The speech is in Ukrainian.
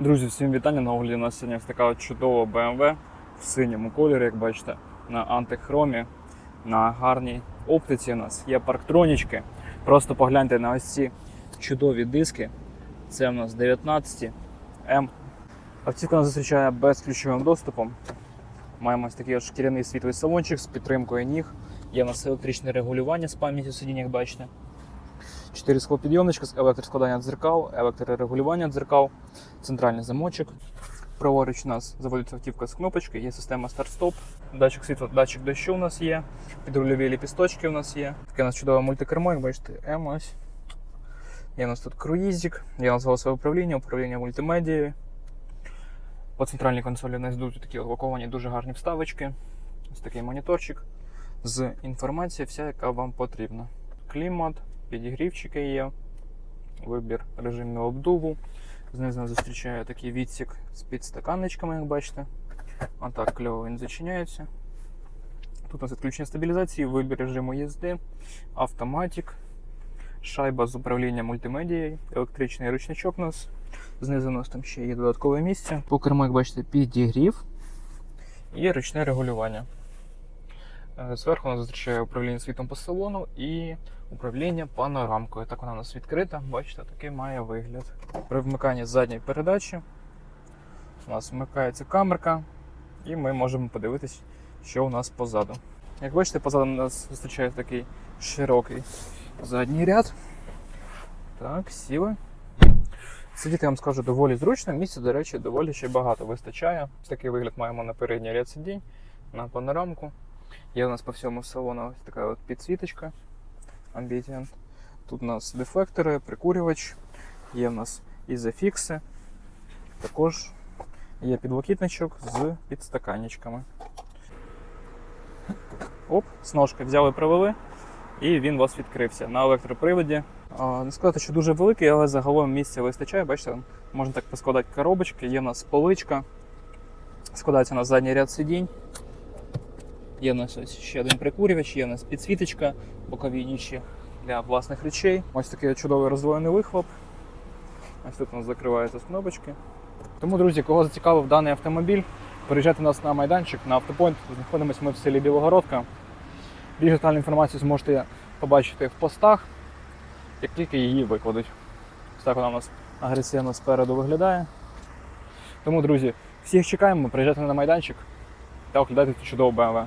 Друзі, всім вітання. На огляді у нас сьогодні така чудова BMW в синьому кольорі, як бачите, на антихромі, на гарній оптиці у нас є парктронічки. Просто погляньте на ось ці чудові диски. Це у нас 19 М. Автівка нас зустрічає безключовим доступом. Маємо ось такий шкіряний світлий салончик з підтримкою ніг. Є у нас електричне регулювання з пам'яттю сидіння, як бачите. 4 склопідйомничка з електроскладання дзеркал, електрорегулювання дзеркал, центральний замочок. Праворуч у нас заводиться автівка з кнопочки, є система старт-стоп, датчик світла, датчик дощу у нас є, підрульові ліпісточки у нас є. Таке у нас чудове мультикермо, як бачите, М ось. Є у нас тут круїзик, є у нас голосове управління, управління мультимедією. По центральній консолі у нас йдуть такі лаковані дуже гарні вставочки. Ось такий моніторчик з інформацією, вся, яка вам потрібна. Клімат, підігрівчики є, вибір режимного обдуву. Знизу нас зустрічає такий відсік з підстаканничками, як бачите. А так кльово він зачиняється. Тут у нас відключення стабілізації, вибір режиму їзди, автоматик, шайба з управлінням мультимедією, електричний ручничок у нас. Знизу у нас там ще є додаткове місце. По керму, як бачите, підігрів і ручне регулювання. Е, Зверху нас зустрічає управління світом по салону і управління панорамкою. Так вона у нас відкрита. Бачите, такий має вигляд. При вмиканні задньої передачі у нас вмикається камерка, і ми можемо подивитись, що у нас позаду. Як бачите, позаду нас зустрічає такий широкий задній ряд. Так, сіли. Сидіти, я вам скажу, доволі зручно. Місця, до речі, доволі ще багато вистачає. Такий вигляд маємо на передній ряд сидінь, на панорамку. Є у нас по всьому салону ось така от підсвіточка Ambient. Тут у нас дефлектори, прикурювач, є в нас ізофікси. Також є підлокітничок з підстаканничками. Оп, з ножки взяли, привели, і він у вас відкрився на електроприводі. Не сказати, що дуже великий, але загалом місця вистачає. Бачите, можна так поскладати коробочки, є в нас поличка, складається на задній ряд сидінь. Є у нас ось ще один прикурювач, є у нас підсвіточка, бокові ніші для власних речей. Ось такий чудовий роздвоєний вихлоп. Ось тут у нас закриваються кнопочки. Тому, друзі, кого зацікавив даний автомобіль, приїжджайте до нас на майданчик на автопойнт. Знаходимося ми в селі Білогородка. Більш детальну інформацію зможете побачити в постах, як тільки її викладуть. Ось так вона у нас агресивно спереду виглядає. Тому, друзі, всіх чекаємо, приїжджайте на майданчик та оглядайте чудову BMW.